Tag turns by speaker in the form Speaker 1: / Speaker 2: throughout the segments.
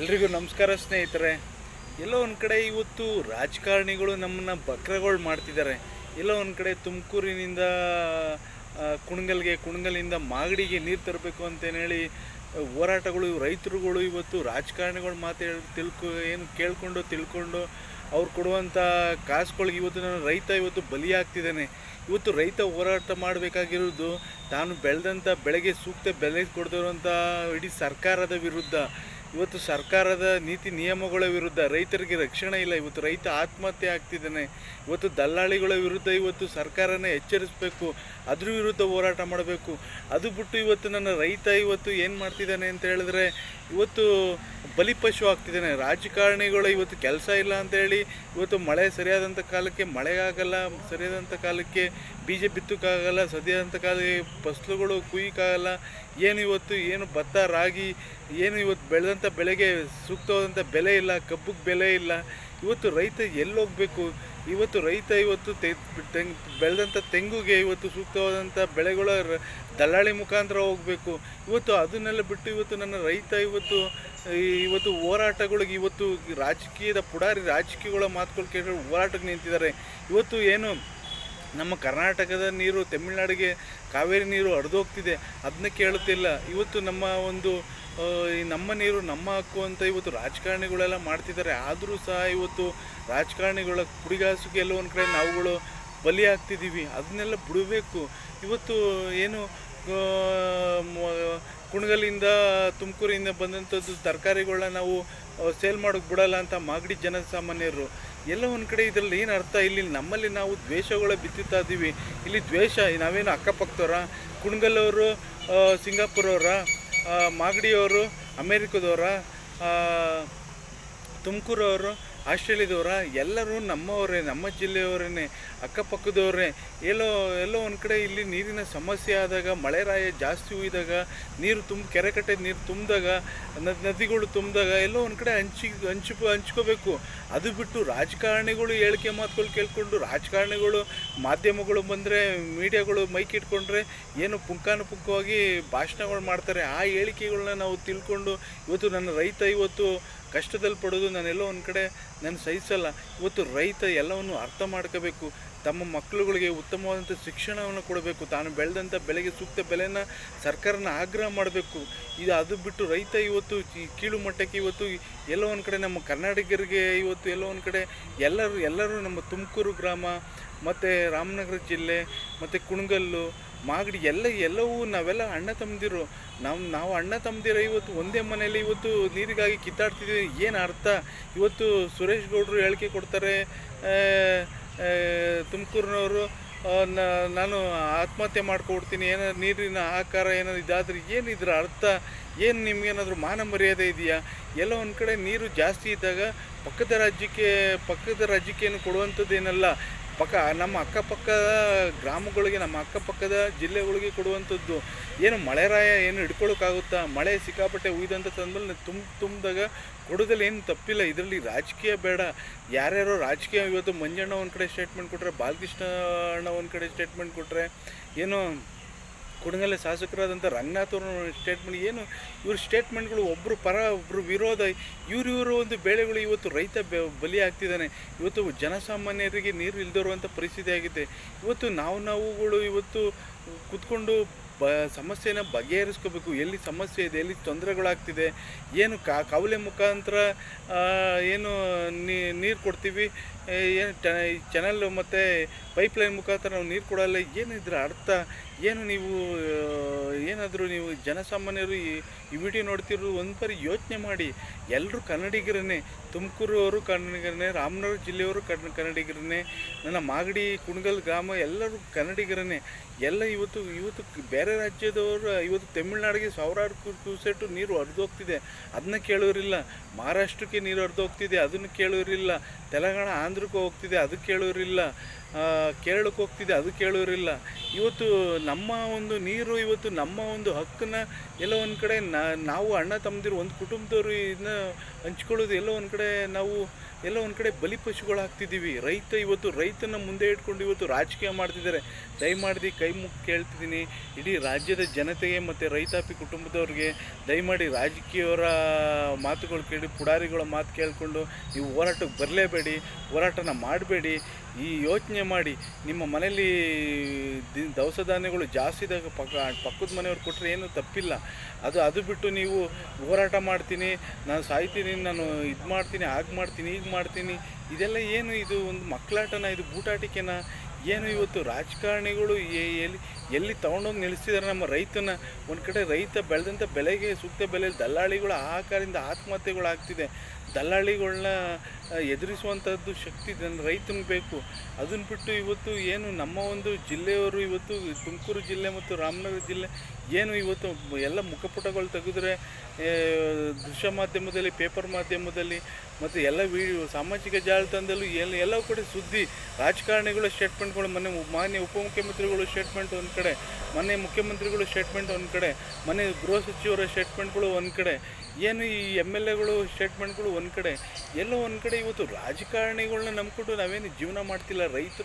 Speaker 1: ಎಲ್ರಿಗೂ ನಮಸ್ಕಾರ ಸ್ನೇಹಿತರೆ. ಎಲ್ಲೋ ಒಂದು ಕಡೆ ಇವತ್ತು ರಾಜಕಾರಣಿಗಳು ನಮ್ಮನ್ನ ಬಕ್ರಗಳು ಮಾಡ್ತಿದ್ದಾರೆ. ಎಲ್ಲೋ ಒಂದು ಕಡೆ ತುಮಕೂರಿನಿಂದ ಕುಣಗಲ್ಗೆ, ಕುಣಗಲಿಂದ ಮಾಗಡಿಗೆ ನೀರು ತರಬೇಕು ಅಂತೇಳಿ ಹೋರಾಟಗಳು, ರೈತರುಗಳು ಇವತ್ತು ರಾಜಕಾರಣಿಗಳು ಮಾತು ಹೇಳಿ, ತಿಳ್ಕೊ, ಏನು ಕೇಳಿಕೊಂಡು ತಿಳ್ಕೊಂಡು ಅವ್ರು ಕೊಡುವಂಥ ಕಾಸುಗಳಿಗೆ ಇವತ್ತು ನಾನು ರೈತ ಇವತ್ತು ಬಲಿಯಾಗ್ತಿದ್ದಾನೆ ಇವತ್ತು ರೈತ ಹೋರಾಟ ಮಾಡಬೇಕಾಗಿರೋದು ತಾನು ಬೆಳೆದಂಥ ಬೆಳೆಗೆ ಸೂಕ್ತ ಬೆಲೆ ಕೊಡದಿರುವಂಥ ಇಡೀ ಸರ್ಕಾರದ ವಿರುದ್ಧ. ಇವತ್ತು ಸರ್ಕಾರದ ನೀತಿ ನಿಯಮಗಳ ವಿರುದ್ಧ ರೈತರಿಗೆ ರಕ್ಷಣೆ ಇಲ್ಲ, ಇವತ್ತು ರೈತ ಆತ್ಮಹತ್ಯೆ ಆಗ್ತಿದ್ದಾನೆ, ಇವತ್ತು ದಲ್ಲಾಳಿಗಳ ವಿರುದ್ಧ ಇವತ್ತು ಸರ್ಕಾರನ ಎಚ್ಚರಿಸಬೇಕು, ಅದ್ರ ವಿರುದ್ಧ ಹೋರಾಟ ಮಾಡಬೇಕು. ಅದು ಬಿಟ್ಟು ಇವತ್ತು ನನ್ನ ರೈತ ಇವತ್ತು ಏನು ಮಾಡ್ತಿದ್ದಾನೆ ಅಂತ ಹೇಳಿದ್ರೆ, ಇವತ್ತು ಬಲಿಪಶು ಆಗ್ತಿದ್ದಾನೆ. ರಾಜಕಾರಣಿಗಳು ಇವತ್ತು ಕೆಲಸ ಇಲ್ಲ ಅಂತೇಳಿ ಇವತ್ತು ಮಳೆ ಸರಿಯಾದಂಥ ಕಾಲಕ್ಕೆ ಮಳೆ ಆಗಲ್ಲ ಸರಿಯಾದಂಥ ಕಾಲಕ್ಕೆ, ಬೀಜ ಬಿತ್ತಕ್ಕಾಗಲ್ಲ ಸರಿಯಾದಂಥ ಕಾಲಕ್ಕೆ, ಫಸಲುಗಳು ಕುಯ್ಯಕ್ಕಾಗಲ್ಲ ಏನು ಇವತ್ತು, ಏನು ಭತ್ತ, ರಾಗಿ, ಏನು ಇವತ್ತು ಬೆಳೆದಂಥ ಬೆಳೆಗೆ ಸೂಕ್ತವಾದಂಥ ಬೆಲೆ ಇಲ್ಲ, ಕಬ್ಬಿಗೆ ಬೆಲೆ ಇಲ್ಲ. ಇವತ್ತು ರೈತ ಎಲ್ಲೋಗ್ಬೇಕು ಇವತ್ತು ರೈತ ಇವತ್ತು ತೆ ತೆಂಗ್ ಬೆಳೆದಂಥ ತೆಂಗುಗೆ ಇವತ್ತು ಸೂಕ್ತವಾದಂಥ ಬೆಳೆಗಳ ದಲ್ಲಾಳಿ ಮುಖಾಂತರ ಹೋಗಬೇಕು. ಇವತ್ತು ಅದನ್ನೆಲ್ಲ ಬಿಟ್ಟು ಇವತ್ತು ನನ್ನ ರೈತ ಇವತ್ತು ಇವತ್ತು ಹೋರಾಟಗಳಿಗೆ ಇವತ್ತು ರಾಜಕೀಯದ ಪುಡಾರಿ, ರಾಜಕೀಯಗಳ ಮಾತುಗಳು ಕೇಳಿ ಹೋರಾಟಕ್ಕೆ ನಿಂತಿದ್ದಾರೆ. ಇವತ್ತು ಏನು ನಮ್ಮ ಕರ್ನಾಟಕದ ನೀರು, ತಮಿಳುನಾಡಿಗೆ ಕಾವೇರಿ ನೀರು ಹರಿದೋಗ್ತಿದೆ. ಅದನ್ನ ಕೇಳುತ್ತಿಲ್ಲ. ಇವತ್ತು ನಮ್ಮ ಒಂದು ನಮ್ಮ ನೀರು ನಮ್ಮ ಹಕ್ಕು ಅಂತ ಇವತ್ತು ರಾಜಕಾರಣಿಗಳೆಲ್ಲ ಮಾಡ್ತಿದ್ದಾರೆ. ಆದರೂ ಸಹ ಇವತ್ತು ರಾಜಕಾರಣಿಗಳ ಕುಡಿಗಾಸಿಗೆ ಎಲ್ಲ ಒಂದು ಕಡೆ ನಾವುಗಳು ಬಲಿ ಆಗ್ತಿದ್ದೀವಿ ಅದನ್ನೆಲ್ಲ ಬಿಡಬೇಕು. ಇವತ್ತು ಏನು ಕುಣಗಲಿಂದ ತುಮಕೂರಿಂದ ಬಂದಂಥದ್ದು ತರಕಾರಿಗಳನ್ನ ನಾವು ಸೇಲ್ ಮಾಡೋಕ್ಕೆ ಬಿಡಲ್ಲ ಅಂತ ಮಾಗಡಿ ಜನಸಾಮಾನ್ಯರು. ಎಲ್ಲ ಒಂದು ಕಡೆ ಇದರಲ್ಲಿ ಏನು ಅರ್ಥ? ಇಲ್ಲಿ ನಮ್ಮಲ್ಲಿ ನಾವು ದ್ವೇಷಗಳ ಬಿತ್ತುತ್ತಾ ಇದ್ದೀವಿ. ಇಲ್ಲಿ ದ್ವೇಷ, ನಾವೇನು ಅಕ್ಕಪಕ್ಕದವರ? ಸಿಂಗಾಪುರ್ ಸಿಂಗಾಪುರವರ ಮಾಗಡಿಯವರು, ಅಮೇರಿಕದವರ ತುಮಕೂರವರು ಆಸ್ಟ್ರೇಲಿಯಾದವರ, ಎಲ್ಲರೂ ನಮ್ಮವರೇ, ನಮ್ಮ ಜಿಲ್ಲೆಯವರೇ ಅಕ್ಕಪಕ್ಕದವರೇ. ಎಲ್ಲೋ ಎಲ್ಲೋ ಒಂದು ಕಡೆ ಇಲ್ಲಿ ನೀರಿನ ಸಮಸ್ಯೆ ಆದಾಗ ಮಳೆರಾಯ ಜಾಸ್ತಿ ಹುಯ್ದಾಗ ನೀರು ತುಂಬ ಕೆರೆ ಕಟ್ಟೆ ನೀರು ತುಂಬಿದಾಗ ನದಿಗಳು ತುಂಬಿದಾಗ, ಎಲ್ಲೋ ಒಂದು ಕಡೆ ಹಂಚಿ ಹಂಚಿ, ಹಂಚ್ಕೋಬೇಕು. ಅದು ಬಿಟ್ಟು ರಾಜಕಾರಣಿಗಳು ಹೇಳಿಕೆ ಮಾತುಗಳು ಕೇಳಿಕೊಂಡು, ರಾಜಕಾರಣಿಗಳು ಮಾಧ್ಯಮಗಳು ಬಂದರೆ, ಮೀಡಿಯಾಗಳು ಮೈಕ್ ಇಟ್ಕೊಂಡ್ರೆ, ಏನು ಪುಂಖಾನುಪುಂಖವಾಗಿ ಭಾಷಣಗಳು ಮಾಡ್ತಾರೆ. ಆ ಹೇಳಿಕೆಗಳನ್ನ ನಾವು ತಿಳ್ಕೊಂಡು, ಇವತ್ತು ನನ್ನ ರೈತ, ಇವತ್ತು ಕಷ್ಟದಲ್ಲಿ ಪಡೋದು ನಾನೆಲ್ಲೋ ಒಂದು ಕಡೆ ನಾನು ಸಹಿಸಲ್ಲ ಇವತ್ತು ರೈತ ಎಲ್ಲವನ್ನು ಅರ್ಥ ಮಾಡ್ಕೋಬೇಕು. ತಮ್ಮ ಮಕ್ಕಳುಗಳಿಗೆ ಉತ್ತಮವಾದಂಥ ಶಿಕ್ಷಣವನ್ನು ಕೊಡಬೇಕು. ತಾನು ಬೆಳೆದಂಥ ಬೆಳೆಗೆ ಸೂಕ್ತ ಬೆಲೆಯನ್ನು ಸರ್ಕಾರನ ಆಗ್ರಹ ಮಾಡಬೇಕು. ಇದು ಅದು ಬಿಟ್ಟು ರೈತ ಇವತ್ತು ಕೀಳು ಮಟ್ಟಕ್ಕೆ ಇವತ್ತು ಎಲ್ಲೋ ಒಂದು ಕಡೆ ನಮ್ಮ ಕರ್ನಾಟಕರಿಗೆ ಇವತ್ತು ಎಲ್ಲೋ ಒಂದು ಕಡೆ ಎಲ್ಲರೂ ಎಲ್ಲರೂ ನಮ್ಮ ತುಮಕೂರು ಗ್ರಾಮ, ಮತ್ತು ರಾಮನಗರ ಜಿಲ್ಲೆ, ಮತ್ತು ಕುಣಗಲ್ಲು ಮಾಗಡಿ ಎಲ್ಲ ಎಲ್ಲವೂ ನಾವೆಲ್ಲ ಅಣ್ಣ ತಮ್ಮದಿರು. ನಾವು ನಾವು ಅಣ್ಣ ತಮ್ಮದಿರ ಇವತ್ತು ಒಂದೇ ಮನೆಯಲ್ಲಿ ಇವತ್ತು ನೀರಿಗಾಗಿ ಕಿತ್ತಾಡ್ತಿದ್ದೀವಿ. ಏನು ಅರ್ಥ? ಇವತ್ತು ಸುರೇಶ್ ಗೌಡರು ಹೇಳಿಕೆ ಕೊಡ್ತಾರೆ ತುಮಕೂರಿನವರು ನಾನು ಆತ್ಮಹತ್ಯೆ ಮಾಡ್ಕೊಡ್ತೀನಿ ಏನೋ, ನೀರಿನ ಆಕಾರ ಏನಾದ್ರು ಇದಾದ್ರೆ ಏನು ಇದ್ರ ಅರ್ಥ? ಏನು ನಿಮ್ಗೇನಾದರೂ ಮಾನ ಮರ್ಯಾದೆ ಇದೆಯಾ? ಎಲ್ಲ ಒಂದು ಕಡೆ ನೀರು ಜಾಸ್ತಿ ಇದ್ದಾಗ ಪಕ್ಕದ ರಾಜ್ಯಕ್ಕೆ ಪಕ್ಕದ ರಾಜ್ಯಕ್ಕೆ ಏನು ಕೊಡುವಂಥದ್ದೇನಲ್ಲ. ಪಕ್ಕ ನಮ್ಮ ಅಕ್ಕಪಕ್ಕ ಗ್ರಾಮಗಳಿಗೆ, ನಮ್ಮ ಅಕ್ಕಪಕ್ಕದ ಜಿಲ್ಲೆಗಳಿಗೆ ಕೊಡುವಂಥದ್ದು. ಏನು ಮಳೆರಾಯ ಏನು ಹಿಡ್ಕೊಳ್ಳೋಕ್ಕಾಗುತ್ತಾ? ಮಳೆ ಸಿಕ್ಕಾಪಟ್ಟೆ ಉಯ್ದಂಥ ತಂದ್ಮೇಲೆ ತುಂಬ ತುಂಬಿದಾಗ ಕೊಡೋದ್ರಲ್ಲಿ ಏನು ತಪ್ಪಿಲ್ಲ. ಇದರಲ್ಲಿ ರಾಜಕೀಯ ಬೇಡ. ಯಾರ್ಯಾರೋ ರಾಜಕೀಯ ಇವತ್ತು ಮಂಜಣ್ಣ ಒಂದು ಕಡೆ ಸ್ಟೇಟ್ಮೆಂಟ್ ಕೊಟ್ಟರೆ ಬಾಲಕೃಷ್ಣ ಅಣ್ಣ ಒಂದು ಕಡೆ ಸ್ಟೇಟ್ಮೆಂಟ್ ಕೊಟ್ಟರೆ ಏನು ಕುಣಗಲೆ ಶಾಸಕರಾದಂಥ ರಂಗನಾಥ್ ಅವ್ರ ಸ್ಟೇಟ್ಮೆಂಟ್ ಏನು, ಇವ್ರ ಸ್ಟೇಟ್ಮೆಂಟ್ಗಳು ಒಬ್ಬರು ಪರ ಒಬ್ಬರು ವಿರೋಧ, ಇವ್ರು ಇವರು ಒಂದು ಬೆಳೆಗಳು ಇವತ್ತು ರೈತ ಬಲಿ ಆಗ್ತಿದ್ದಾನೆ. ಇವತ್ತು ಜನಸಾಮಾನ್ಯರಿಗೆ ನೀರು ಇಲ್ದಿರುವಂಥ ಪರಿಸ್ಥಿತಿ ಆಗಿದೆ. ಇವತ್ತು ನಾವು ನಾವುಗಳು ಇವತ್ತು ಕುತ್ಕೊಂಡು ಬ, ಸಮಸ್ಯೆನ ಬಗೆಹರಿಸ್ಕೋಬೇಕು. ಎಲ್ಲಿ ಸಮಸ್ಯೆ ಇದೆ, ಎಲ್ಲಿ ತೊಂದರೆಗಳಾಗ್ತಿದೆ, ಏನು ಕಾ, ಕಾವಲೆ ಮುಖಾಂತರ ಏನು ನೀರು ಕೊಡ್ತೀವಿ ಏನು ಚಾನಲ್ ಮತ್ತು ಪೈಪ್ಲೈನ್ ಮುಖಾಂತರ ನಾವು ನೀರು ಕೊಡಲ್ಲ, ಏನಿದ್ರೆ ಅರ್ಥ? ಏನು ನೀವು ಏನಾದರೂ ನೀವು ಜನಸಾಮಾನ್ಯರು ಈ ಈ ವಿಡಿಯೋ ನೋಡ್ತಿರೋ ಒಂದು ಬಾರಿ ಯೋಚನೆ ಮಾಡಿ. ಎಲ್ಲರೂ ಕನ್ನಡಿಗರನ್ನೇ, ತುಮಕೂರು ಅವರು ಕನ್ನಡಿಗರನ್ನೇ, ರಾಮನಗರ ಜಿಲ್ಲೆಯವರು ಕನ್ನ ಕನ್ನಡಿಗರನ್ನೇ, ನನ್ನ ಮಾಗಡಿ, ಕುಣಗಲ್ ಗ್ರಾಮ ಎಲ್ಲರೂ ಕನ್ನಡಿಗರನ್ನೇ, ಎಲ್ಲ ಇವತ್ತು ಇವತ್ತು ಬೇರೆ ರಾಜ್ಯದವರು, ಇವತ್ತು ತಮಿಳ್ನಾಡಿಗೆ ಸಾವಿರಾರು ಕ್ಯೂ- ಕ್ಯೂಸೆಟ್ಟು ನೀರು ಹರಿದೋಗ್ತಿದೆ. ಅದನ್ನ ಕೇಳೋರಿಲ್ಲ. ಮಹಾರಾಷ್ಟ್ರಕ್ಕೆ ನೀರು ಹರಿದೋಗ್ತಿದೆ, ಅದನ್ನು ಕೇಳೋರಿಲ್ಲ. ತೆಲಂಗಾಣ, ಆಂಧ್ರಕ್ಕೆ ಹೋಗ್ತಿದೆ, ಅದು ಕೇಳೋರಿಲ್ಲ. ಕೇರಳಕ್ಕೆ ಹೋಗ್ತಿದೆ, ಅದು ಕೇಳೋರಿಲ್ಲ. ಇವತ್ತು ನಮ್ಮ ಒಂದು ನೀರು ಇವತ್ತು ನಮ್ಮ ಒಂದು ಹಕ್ಕನ್ನ ಎಲ್ಲೋ ಒಂದು ಕಡೆ ನಾವು ಅಣ್ಣ ತಮ್ಮದಿರು ಒಂದು ಕುಟುಂಬದವರು ಇದನ್ನ ಹಂಚ್ಕೊಳ್ಳೋದು ಎಲ್ಲೋ ಒಂದು ಕಡೆ ನಾವು ಎಲ್ಲೋ ಒಂದು ಕಡೆ ಬಲಿಪಶುಗಳಾಗ್ತಿದ್ದೀವಿ ರೈತ ಇವತ್ತು ರೈತನ ಮುಂದೆ ಇಟ್ಕೊಂಡು ಇವತ್ತು ರಾಜಕೀಯ ಮಾಡ್ತಿದ್ದಾರೆ. ದಯಮಾಡಿ ಕೈ ಮುಗಿ ಕೇಳ್ತಿದ್ದೀನಿ. ಇಡೀ ರಾಜ್ಯದ ಜನತೆಗೆ ಮತ್ತು ರೈತಾಪಿ ಕುಟುಂಬದವ್ರಿಗೆ ದಯಮಾಡಿ ರಾಜಕೀಯವರ ಮಾತುಗಳು ಕೇಳಿ, ಪುಡಾರಿಗಳ ಮಾತು ಕೇಳಿಕೊಂಡು ನೀವು ಹೋರಾಟಕ್ಕೆ ಬರಲೇಬೇಡಿ, ಹೋರಾಟನ ಮಾಡಬೇಡಿ. ಈ ಯೋಚನೆ ಮಾಡಿ ನಿಮ್ಮ ಮನೇಲಿ ದಿ, ದವಸ ಧಾನ್ಯಗಳು ಜಾಸ್ತಿ ಇದ್ದಾಗ ಪಕ್ಕ ಪಕ್ಕದ ಮನೆಯವ್ರು ಕೊಟ್ಟರೆ ಏನು ತಪ್ಪಿಲ್ಲ. ಅದು ಅದು ಬಿಟ್ಟು ನೀವು ಹೋರಾಟ ಮಾಡ್ತೀನಿ. ನಾನು ಸಾಯ್ತೀನಿ, ನಾನು ಇದು ಮಾಡ್ತೀನಿ, ಹಾಗೆ ಮಾಡ್ತೀನಿ ಈಗ ಮಾಡ್ತೀನಿ. ಇದೆಲ್ಲ ಏನು ಇದು ಒಂದು ಮಕ್ಕಳಾಟನ? ಇದು ಬೂಟಾಟಿಕೆನ? ಏನು ಇವತ್ತು ರಾಜಕಾರಣಿಗಳು ಎಲ್ಲಿ ಎಲ್ಲಿ ತೊಗೊಂಡೋಗಿ ನಿಲ್ಲಿಸಿದಾರೆ ನಮ್ಮ ರೈತನ ಒಂದು ಕಡೆ ರೈತ ಬೆಳೆದಂಥ ಬೆಲೆಗೆ, ಸೂಕ್ತ ಬೆಲೆಯಲ್ಲಿ ದಲ್ಲಾಳಿಗಳು ಆಹಾರದಿಂದ ಆತ್ಮಹತ್ಯೆಗಳಾಗ್ತಿದೆ. ದಲ್ಲಾಳಿಗಳನ್ನ ಎದುರಿಸುವಂಥದ್ದು ಶಕ್ತಿ ನನ್ನ ರೈತನಿಗೆ ಬೇಕು. ಅದನ್ನು ಬಿಟ್ಟು ಇವತ್ತು ಏನು ನಮ್ಮ ಒಂದು ಜಿಲ್ಲೆಯವರು ಇವತ್ತು ತುಮಕೂರು ಜಿಲ್ಲೆ ಮತ್ತು ರಾಮನಗರ ಜಿಲ್ಲೆ ಏನು ಇವತ್ತು ಎಲ್ಲ ಮುಖಪುಟಗಳು ತೆಗೆದ್ರೆ ದೃಶ್ಯ ಮಾಧ್ಯಮದಲ್ಲಿ, ಪೇಪರ್ ಮಾಧ್ಯಮದಲ್ಲಿ ಮತ್ತು ಎಲ್ಲ ವಿಡಿಯೋ, ಸಾಮಾಜಿಕ ಜಾಲತಾಣದಲ್ಲೂ ಎಲ್ಲ ಎಲ್ಲ ಕಡೆ ಸುದ್ದಿ, ರಾಜಕಾರಣಿಗಳ ಸ್ಟೇಟ್ಮೆಂಟ್ಗಳು ಮೊನ್ನೆ ಮಾನ್ಯ ಉಪಮುಖ್ಯಮಂತ್ರಿಗಳು ಸ್ಟೇಟ್ಮೆಂಟ್ ಒಂದು ಕಡೆ ಮೊನ್ನೆ ಮುಖ್ಯಮಂತ್ರಿಗಳು ಸ್ಟೇಟ್ಮೆಂಟ್ ಒಂದು ಕಡೆ ಮೊನ್ನೆ ಗೃಹ ಸಚಿವರ ಸ್ಟೇಟ್ಮೆಂಟ್ಗಳು ಒಂದು ಕಡೆ. ಏನು ಈ ಎಂ ಎಲ್ ಎಗಳು ಸ್ಟೇಟ್ಮೆಂಟ್ಗಳು ಒಂದು ಕಡೆ, ಎಲ್ಲೋ ಒಂದು ಕಡೆ ಇವತ್ತು ರಾಜಕಾರಣಿಗಳನ್ನ ನಂಬಿಕೊಂಡು ನಾವೇನು ಜೀವನ ಮಾಡ್ತಿಲ್ಲ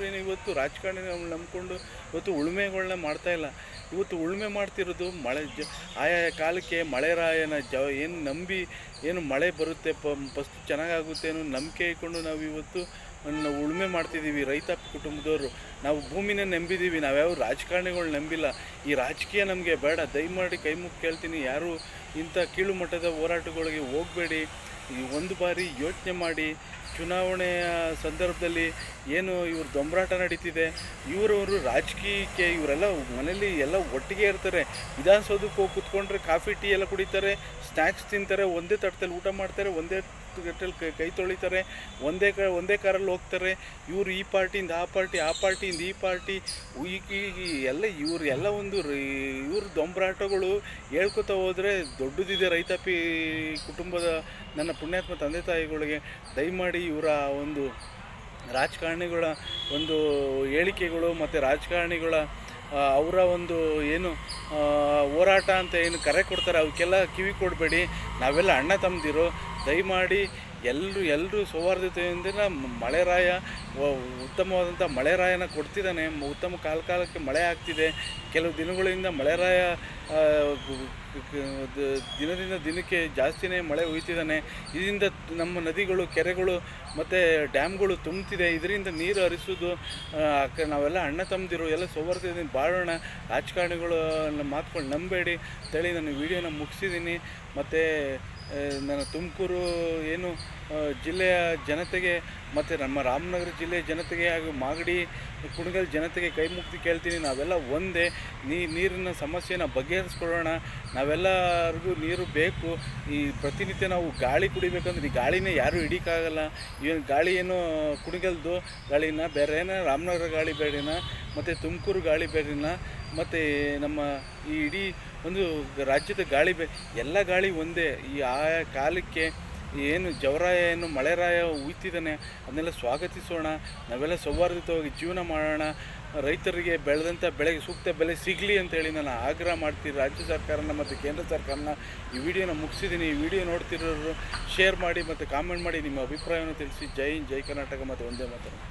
Speaker 1: ಏನು ಇವತ್ತು ರಾಜಕಾರಣಿಗಳನ್ನ ನಂಬ್ಕೊಂಡು ಇವತ್ತು ಉಳುಮೆಗಳನ್ನ ಮಾಡ್ತಾ ಇಲ್ಲ. ಇವತ್ತು ಉಳುಮೆ ಮಾಡ್ತಿರೋದು ಮಳೆ ಜ, ಆಯಾ ಕಾಲಕ್ಕೆ ಮಳೆರಾಯನ ಜ, ಏನು ನಂಬಿ, ಏನು ಮಳೆ ಬರುತ್ತೆ, ಪ ಫಸ್ಟ್ ಚೆನ್ನಾಗಾಗುತ್ತೆ ಅನ್ನೋ ನಂಬಿಕೆ ಇಟ್ಕೊಂಡು ನಾವು ಇವತ್ತು ನಾವು ಉಳುಮೆ ಮಾಡ್ತಿದ್ದೀವಿ ರೈತ ಕುಟುಂಬದವರು. ನಾವು ಭೂಮಿನೇ ನಂಬಿದ್ದೀವಿ ನಾವ್ಯಾವ ರಾಜಕಾರಣಿಗಳು ನಂಬಿಲ್ಲ. ಈ ರಾಜಕೀಯ ನಮಗೆ ಬೇಡ, ದಯಮಾಡಿ ಕೈ ಮುಗಿ ಕೇಳ್ತೀನಿ. ಯಾರು ಇಂಥ ಕೀಳು ಮಟ್ಟದ ಹೋರಾಟಗಳಿಗೆ ಹೋಗಬೇಡಿ. ಈ ಒಂದು ಬಾರಿ ಯೋಚನೆ ಮಾಡಿ ಚುನಾವಣೆಯ ಸಂದರ್ಭದಲ್ಲಿ ಏನು ಇವ್ರ ದೊಂಬರಾಟ ನಡೀತಿದೆ, ಇವರವರು ರಾಜಕೀಯಕ್ಕೆ ಇವರೆಲ್ಲ ಮನೇಲಿ ಎಲ್ಲ ಒಟ್ಟಿಗೆ ಇರ್ತಾರೆ. ವಿಧಾನಸೌಧಕ್ಕೆ ಹೋಗಿ ಕುತ್ಕೊಂಡ್ರೆ ಕಾಫಿ, ಟೀ ಎಲ್ಲ ಕುಡಿತಾರೆ, ಸ್ನ್ಯಾಕ್ಸ್ ತಿಂತಾರೆ, ಒಂದೇ ತಟ್ಟದಲ್ಲಿ ಊಟ ಮಾಡ್ತಾರೆ, ಒಂದೇ ಗಟ್ಟಲ್ಲಿ ಕೈ ತೊಳಿತಾರೆ, ಒಂದೇ ಕ, ಒಂದೇ ಕಾರಲ್ಲಿ ಹೋಗ್ತಾರೆ. ಇವರು ಈ ಪಾರ್ಟಿಯಿಂದ ಆ ಪಾರ್ಟಿ, ಆ ಪಾರ್ಟಿಯಿಂದ ಈ ಪಾರ್ಟಿ ಈಗ ಎಲ್ಲ ಇವ್ರು ಎಲ್ಲ ಒಂದು ಇವ್ರ ದೊಂಬರಾಟಗಳು ಹೇಳ್ಕೊತಾ ಹೋದರೆ ದೊಡ್ಡದಿದೆ ರೈತಾಪಿ ಕುಟುಂಬದ ನನ್ನ ಪುಣ್ಯಾತ್ಮ ತಂದೆ ತಾಯಿಗಳಿಗೆ. ದಯಮಾಡಿ ಇವರ ಒಂದು ರಾಜಕಾರಣಿಗಳ ಒಂದು ಹೇಳಿಕೆಗಳು ಮತ್ತು ರಾಜಕಾರಣಿಗಳ ಅವರ ಒಂದು ಏನು ಹೋರಾಟ ಅಂತ ಏನು ಕರೆ ಕೊಡ್ತಾರೆ, ಅವಕ್ಕೆಲ್ಲ ಕಿವಿ ಕೊಡಬೇಡಿ. ನಾವೆಲ್ಲ ಅಣ್ಣ ತಮ್ಮದಿರು. ದಯಮಾಡಿ ಎಲ್ಲರೂ ಎಲ್ಲರೂ ಸೌಹಾರ್ದತೆಯಿಂದ ಮಳೆರಾಯ ಉತ್ತಮವಾದಂಥ ಮಳೆರಾಯನ ಕೊಡ್ತಿದ್ದಾನೆ. ಉತ್ತಮ ಕಾಲ ಕಾಲಕ್ಕೆ ಮಳೆ ಆಗ್ತಿದೆ. ಕೆಲವು ದಿನಗಳಿಂದ ಮಳೆರಾಯ ದಿನದಿಂದ ದಿನಕ್ಕೆ ಜಾಸ್ತಿನೇ ಮಳೆ ಹುಯ್ತಿದ್ದಾನೆ ಇದರಿಂದ ನಮ್ಮ ನದಿಗಳು, ಕೆರೆಗಳು ಮತ್ತು ಡ್ಯಾಮ್ಗಳು ತುಂಬ್ತಿದೆ. ಇದರಿಂದ ನೀರು ಹರಿಸೋದು ನಾವೆಲ್ಲ ಅಣ್ಣ ತಮ್ಮದಿರು, ಎಲ್ಲ ಸೌಹಾರ್ದದಿಂದ ಬಾಳೋಣ. ರಾಜಕಾರಣಿಗಳು, ಮಾತುಗಳು ನಂಬೇಡಿ. ಅಂತೇಳಿ ನಾನು ವಿಡಿಯೋನ ಮುಗಿಸಿದ್ದೀನಿ. ಮತ್ತು ನನ್ನ ತುಮಕೂರು ಏನು ಜಿಲ್ಲೆಯ ಜನತೆಗೆ ಮತ್ತು ನಮ್ಮ ರಾಮನಗರ ಜಿಲ್ಲೆಯ ಜನತೆಗೆ ಹಾಗೂ ಮಾಗಡಿ, ಕುಣಗಲ್ ಜನತೆಗೆ ಕೈ ಮುಕ್ತಿ ಕೇಳ್ತೀನಿ. ನಾವೆಲ್ಲ ಒಂದೇ. ನೀರಿನ ಸಮಸ್ಯೆನ ಬಗೆಹರಿಸ್ಕೊಳ್ಳೋಣ. ನಾವೆಲ್ಲರಿಗೂ ನೀರು ಬೇಕು. ಈ ಪ್ರತಿನಿತ್ಯ ನಾವು ಗಾಳಿ ಕುಡಿಬೇಕಂದ್ರೆ ಈ ಗಾಳಿನೇ ಯಾರೂ ಹಿಡಿಯೋಕ್ಕಾಗಲ್ಲ ಏನು ಗಾಳಿ ಏನು ಕುಣಗಲ್ದು ಗಾಳಿನ ಬೇರೆನ ರಾಮನಗರ ಗಾಳಿ ಬೇರೆನ, ಮತ್ತು ತುಮಕೂರು ಗಾಳಿ ಬೇರೆನ, ಮತ್ತು ನಮ್ಮ ಈ ಇಡೀ ಒಂದು ರಾಜ್ಯದ ಗಾಳಿ ಬೇ, ಎಲ್ಲ ಗಾಳಿ ಒಂದೇ. ಈ ಆ ಕಾಲಕ್ಕೆ ಏನು ಜವರಾಯ ಏನು ಮಳೆರಾಯ ಉಯ್ತಿದ್ದಾನೆ ಅದನ್ನೆಲ್ಲ ಸ್ವಾಗತಿಸೋಣ ನಾವೆಲ್ಲ ಸೌಹಾರ್ದಿತವಾಗಿ ಜೀವನ ಮಾಡೋಣ ರೈತರಿಗೆ ಬೆಳೆದಂಥ ಬೆಳೆಗೆ ಸೂಕ್ತ ಬೆಲೆ ಸಿಗಲಿ ಅಂತೇಳಿ ನಾನು ಆಗ್ರಹ ಮಾಡ್ತೀನಿ ರಾಜ್ಯ ಸರ್ಕಾರನ ಮತ್ತು ಕೇಂದ್ರ ಸರ್ಕಾರನ ಈ ವಿಡಿಯೋನ ಮುಗಿಸಿದ್ದೀನಿ. ಈ ವಿಡಿಯೋ ನೋಡ್ತಿರೋರು ಶೇರ್ ಮಾಡಿ ಮತ್ತು ಕಾಮೆಂಟ್ ಮಾಡಿ ನಿಮ್ಮ ಅಭಿಪ್ರಾಯವನ್ನು ತಿಳಿಸಿ. ಜೈ ಹಿಂದ್, ಜೈ ಕರ್ನಾಟಕ ಮತ್ತು ಒಂದೇ ಮಾತನ್ನು.